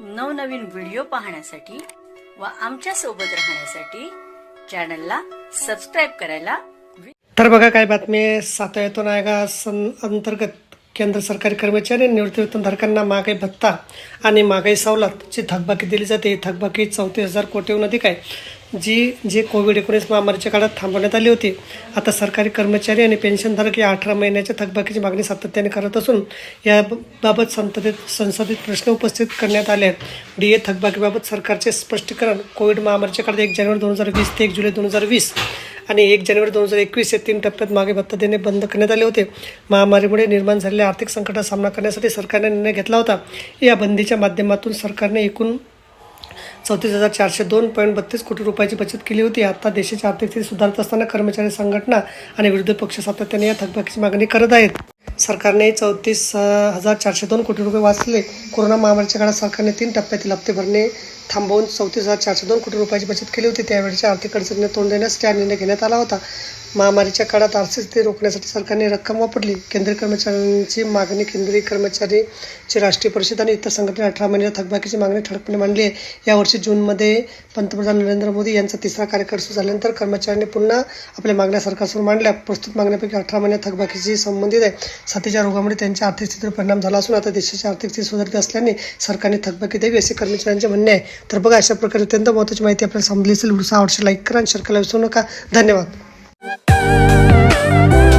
नवनवीन व्हिडिओ पाहण्यासाठी व आमच्यासोबत राहण्यासाठी चॅनलला सबस्क्राईब करायला तर बघा काय बातमी सातव्यातून आयोगा सं अंतर्गत केंद्र सरकारी कर्मचारी आणि निवृत्तीवेतनधारकांना महागाई भत्ता आणि महागाई सवलतची थकबाकी दिली जाते ही थकबाकी चौतीस हजार कोटीहून अधिक आहे. जी जे कोविड एकोणीस महामारीच्या काळात थांबवण्यात आली होती. आता सरकारी कर्मचारी आणि पेन्शनधारक या अठरा महिन्याच्या थकबाकीची मागणी सातत्याने करत असून याबाबत संसदेत संसदेत प्रश्न उपस्थित करण्यात आले आहेत. डी ए थकबाकीबाबत सरकारचे स्पष्टीकरण कोविड महामारीच्या काळात एक जानेवारी दोन हजार वीस ते एक जुलै दोन हजार वीस आणि एक जानेवारी दोन हजार एकवीस या तीन टप्प्यात मागे भत्ता देणे बंद करण्यात आले होते. महामारीमुळे निर्माण झालेल्या आर्थिक संकटाचा सामना करण्यासाठी सरकारने निर्णय घेतला होता. या बंदीच्या माध्यमातून सरकारने एकूण चौतीस हजार चारशे दोन पॉईंट बत्तीस कोटी रुपयाची बचत केली होती. आता देशाची आर्थिक स्थिती सुधारत असताना कर्मचारी संघटना आणि विरोधी पक्ष सातत्याने या थकबाकीची मागणी करत आहेत. सरकारने चौतीस हजार चारशे दोन कोटी रुपये वाचले. कोरोना महामारीच्या काळात सरकारने तीन टप्प्यातील हप्ते भरणे थांबवून चौतीस हजार चारशे दोन कोटी रुपयाची बचत केली होती. त्यावेळेच्या आर्थिक अडचणींना तोंड देण्यास हा निर्णय घेण्यात आला होता. महामारीच्या काळात आर्थिक स्थिती रोखण्यासाठी सरकारने रक्कम वापरली. केंद्रीय कर्मचाऱ्यांची मागणी केंद्रीय कर्मचारीची राष्ट्रीय परिषद आणि इतर संघटना अठरा महिन्याच्या थकबाकीची मागणी ठळकपणे मांडली आहे. यावर्षी जूनमध्ये पंतप्रधान नरेंद्र मोदी यांचा तिसरा कार्यकाळ सुरू झाल्यानंतर कर्मचाऱ्यांनी पुन्हा आपल्या मागण्या सरकारसमोर मांडल्या. प्रस्तुत मागण्यापैकी अठरा महिन्यात थकबाकीशी संबंधित आहे. साथीच्या रोगामुळे त्यांच्या आर्थिक स्थितीवर परिणाम झाला असून आता देशाची आर्थिक स्थिती सुधारित असल्याने सरकारने थकबाकी द्यावी असे कर्मचाऱ्यांचे म्हणणे आहे. तर बघा अशा प्रकारे अत्यंत महत्त्वाची माहिती आपल्याला समजली असेल. व्हिडिओ आवडશે लाईक करा आणि शेअर करायला विसरू नका. धन्यवाद. Música